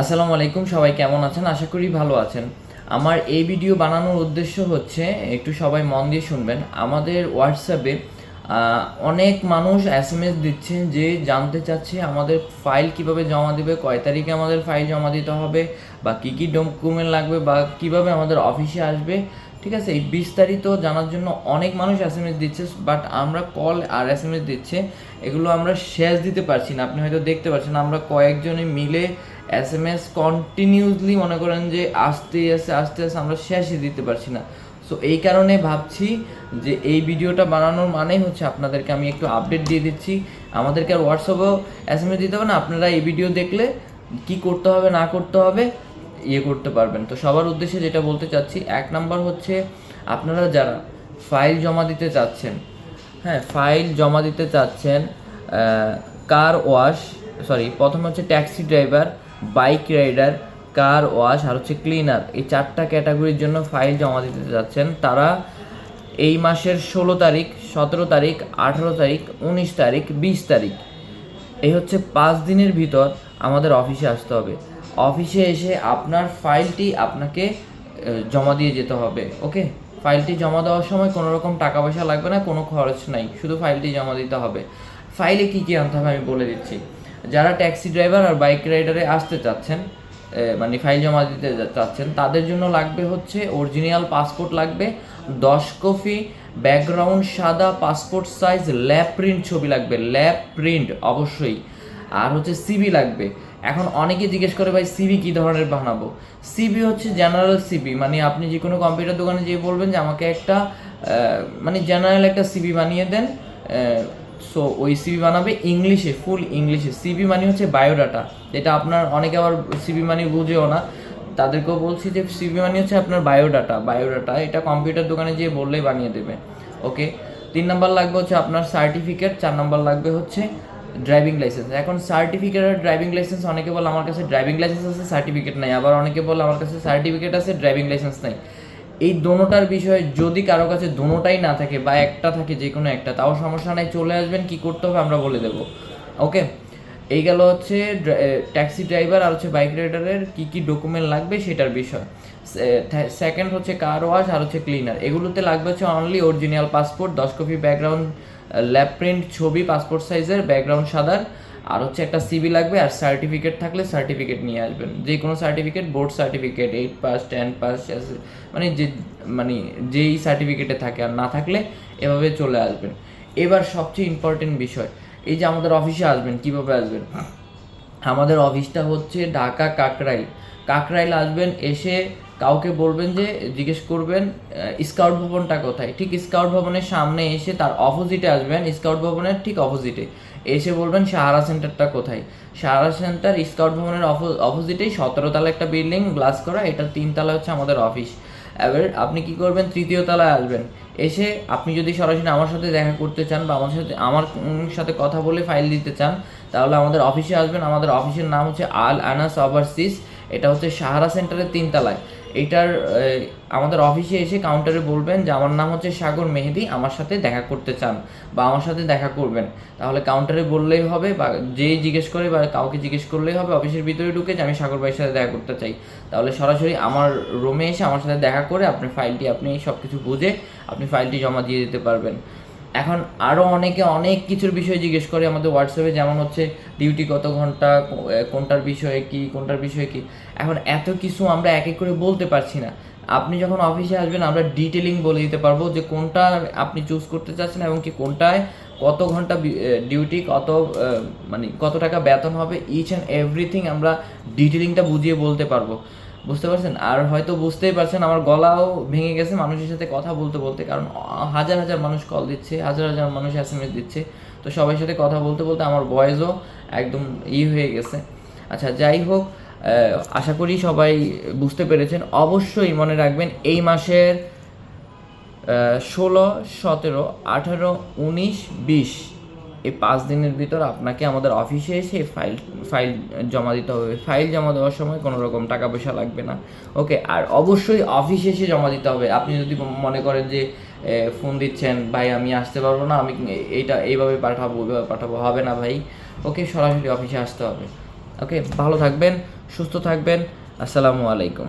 আসসালামু আলাইকুম, সবাই কেমন আছেন? আশা করি ভালো আছেন। আমার এই ভিডিও বানানোর উদ্দেশ্য হচ্ছে, একটু সবাই মন দিয়ে শুনবেন। আমাদের হোয়াটসঅ্যাপে অনেক মানুষ এস এম এস দিচ্ছেন যে জানতে চাচ্ছে আমাদের ফাইল কীভাবে জমা দিবে, কয় তারিখে আমাদের ফাইল জমা দিতে হবে, বা কী কী ডকুমেন্ট লাগবে, বা কীভাবে আমাদের অফিসে আসবে। ঠিক আছে, এই বিস্তারিত জানার জন্য অনেক মানুষ এস এম এস দিচ্ছে বাট আমরা কল আর এস এম এস দিচ্ছে, এগুলো আমরা শেষ দিতে পারছি না। আপনি হয়তো দেখতে পাচ্ছেন, আমরা কয়েকজনে মিলে এস এম এস কন্টিনিউসলি মনে করেন যে আসতে আসতে, আস্তে আস্তে আমরা শেষই দিতে পারছি না। সো এই কারণে ভাবছি যে এই ভিডিওটা বানানোর মানেই হচ্ছে আপনাদেরকে আমি একটু আপডেট দিয়ে দিচ্ছি। আমাদেরকে আর হোয়াটসঅ্যাপেও এস এম এস দিতে হবে না, আপনারা এই ভিডিও দেখলে কি করতে হবে, না করতে হবে ইয়ে করতে পারবেন। তো সবার উদ্দেশ্যে যেটা বলতে চাচ্ছি, এক নাম্বার হচ্ছে আপনারা যারা ফাইল জমা দিতে চাচ্ছেন হ্যাঁ ফাইল জমা দিতে চাচ্ছেন কার ওয়াশ সরি প্রথম হচ্ছে taxi driver bike rider car wash আর হচ্ছে ক্লিনার, এই চারটা ক্যাটাগরির জন্য ফাইল জমা দিতে যাচ্ছেন। তারা এই মাসের ষোলো তারিখ, সতেরো তারিখ, আঠেরো তারিখ, উনিশ তারিখ, বিশ তারিখ। এই হচ্ছে পাঁচ দিনের ভিতর আমাদের অফিসে আসতে হবে। অফিসে এসে আপনার ফাইলটি আপনাকে জমা দিয়ে যেতে হবে, ওকে? ফাইলটি জমা দেওয়ার সময় কোনো রকম টাকা পয়সা লাগবে না, কোনো খরচ নাই, শুধু ফাইলটি জমা দিতে হবে। ফাইলে কী কী আনতে হবে আমি বলে দিচ্ছি। যারা ট্যাক্সি ড্রাইভার আর বাইক রাইডারে আসতে চাচ্ছেন মানে ফাইল জমা দিতে চাচ্ছেন। তাদের জন্য লাগবে হচ্ছে অরিজিনাল পাসপোর্ট লাগবে, দশ কপি ব্যাকগ্রাউন্ড সাদা পাসপোর্ট সাইজ ল্যাব প্রিন্ট ছবি লাগবে ল্যাব প্রিন্ট অবশ্যই। আর হচ্ছে সিবি লাগবে। এখন অনেকে জিজ্ঞেস করে, ভাই সিবি কী ধরনের বানাবো? সিবি হচ্ছে জেনারেল সিবি মানে আপনি যে কোনো কম্পিউটার দোকানে যেয়ে বলবেন যে, আমাকে একটা মানে জেনারেল একটা সিবি বানিয়ে দেন সো ওই সিবি বানাবে ইংলিশে ফুল ইংলিশে সিবি মানে হচ্ছে বায়োডাটা যেটা আপনার, অনেকে আবার সিবি মানে বুঝেও না। তাদেরকেও বলছি যে সিবি মানে হচ্ছে আপনার বায়োডাটা বায়োডাটা এটা কম্পিউটার দোকানে যেয়ে বললেই বানিয়ে দেবে। ওকে তিন নাম্বার লাগবে হচ্ছে আপনার সার্টিফিকেট চার নাম্বার লাগবে হচ্ছে ড্রাইভিং লাইসেন্স এখন সার্টিফিকেট আর ড্রাইভিং লাইসেন্স অনেকে বলে আমার কাছে ড্রাইভিং লাইসেন্স আছে সার্টিফিকেট নাই। আবার অনেকে বলে আমার কাছে সার্টিফিকেট আছে ড্রাইভিং লাইসেন্স নাই। এই দোনোটার বিষয়ে যদি কারও কাছে দোনোটাই না থাকে বা একটা থাকে যে কোনো একটা, তাও সমস্যা নাই, চলে আসবেন, কি করতে হবে আমরা বলে দেবো। ওকে? এই গেল হচ্ছে ট্যাক্সি ড্রাইভার আর হচ্ছে বাইক রাইডারের কি কি ডকুমেন্ট লাগবে সেটার বিষয়। সেকেন্ড হচ্ছে কার ওয়াশ আর হচ্ছে ক্লিনার এগুলোতে লাগবে হচ্ছে অনলি অরিজিনাল পাসপোর্ট দশ কপি ব্যাকগ্রাউন্ড ল্যাব প্রিন্ট ছবি পাসপোর্ট সাইজের ব্যাকগ্রাউন্ড সাদার আর হচ্ছে একটা সিবি লাগবে আর সার্টিফিকেট থাকলে সার্টিফিকেট নিয়ে আসবেন। যে কোনো certificate board certificate eight pass ten pass মানে যে মানে যেই সার্টিফিকেটে থাকে আর না থাকলে এভাবে চলে আসবেন। এবার সবচেয়ে ইম্পর্টেন্ট বিষয়, এই যে আমাদের অফিসে আসবেন, কীভাবে আসবেন? আমাদের অফিসটা হচ্ছে ঢাকা কাকরাইল কাকরাইল আসবেন, এসে কাউকে বলবেন যে, জিজ্ঞেস করবেন স্কাউট ভবনটা কোথায়? ঠিক স্কাউট ভবনের সামনে এসে তার অপোজিটে আসবেন স্কাউট ভবনের ঠিক অপোজিটে এসে বলবেন, সাহারা সেন্টারটা কোথায়? সাহারা সেন্টার স্কাউট ভবনের অপোজিটেই সতেরো তলা একটা বিল্ডিং গ্লাস করা, এটা তিনতলা হচ্ছে আমাদের অফিস এবার আপনি কি করবেন? তৃতীয় তলায় আসবেন। এসে আপনি যদি সরাসরি আমার সাথে দেখা করতে চান বা আমার সাথে আমার সাথে কথা বলে ফাইল দিতে চান, তাহলে আমাদের অফিসে আসবেন। আমাদের অফিসের নাম হচ্ছে আল আনাস ওভারসিস এটা হচ্ছে সাহারা সেন্টারের তিনতলায় এটার আমাদের অফিসে এসে কাউন্টারে বলবেন যে, আমার নাম হচ্ছে সাগর মেহেদি, আমার সাথে দেখা করতে চান বা আমার সাথে দেখা করবেন। তাহলে কাউন্টারে বললেই হবে বা যেই জিজ্ঞেস করে বা কাউকে জিজ্ঞেস করলেই হবে অফিসের ভিতরে ঢুকে যে, আমি সাগর ভাইয়ের সাথে দেখা করতে চাই। তাহলে সরাসরি আমার রুমে এসে আমার সাথে দেখা করে আপনার ফাইলটি আপনি সব কিছু বুঝে আপনি ফাইলটি জমা দিয়ে দিতে পারবেন। এখন আরও অনেকে অনেক কিছুর বিষয়ে জিজ্ঞেস করে আমাদের হোয়াটসঅ্যাপে যেমন হচ্ছে ডিউটি কত ঘণ্টা কোনটার বিষয়ে কি, কোনটার বিষয়ে কি। এখন এত কিছু আমরা এক এক করে বলতে পারছি না। আপনি যখন অফিসে আসবেন, আমরা ডিটেলিং বলে দিতে পারব যে কোনটা আপনি চুজ করতে চাচ্ছেন এবং কি কোনটায় কত ঘণ্টা ডিউটি কত মানে কত টাকা বেতন হবে ইচ অ্যান্ড এভরিথিং আমরা ডিটেলিংটা বুঝিয়ে বলতে পারব। বুঝতে পারছেন? আর হয়তো বুঝতেই পারছেন, আমার গলাও ভেঙে গেছে মানুষের সাথে কথা বলতে বলতে। কারণ হাজার হাজার মানুষ কল দিচ্ছে, হাজার হাজার মানুষ এস দিচ্ছে। তো সবার সাথে কথা বলতে বলতে আমার বয়েসও একদম ই হয়ে গেছে। আচ্ছা যাই হোক আশা করি সবাই বুঝতে পেরেছেন। অবশ্যই মনে রাখবেন, এই মাসের ষোলো, সতেরো, আঠারো, উনিশ, বিশ এই পাঁচ দিনের ভিতর আপনাকে আমাদের অফিসে এসে ফাইল ফাইল জমা দিতে হবে। ফাইল জমা দেওয়ার সময় কোনো রকম টাকা পয়সা লাগবে না। ওকে আর অবশ্যই অফিসে এসে জমা দিতে হবে। আপনি যদি মনে করেন যে ফোন দিচ্ছেন, ভাই, আমি আসতে পারব না, আমি এইটা এইভাবে পাঠাবো পাঠাবো, হবে না ভাই? ওকে সরাসরি অফিসে আসতে হবে। ওকে ভালো থাকবেন, সুস্থ থাকবেন। আসসালামু আলাইকুম।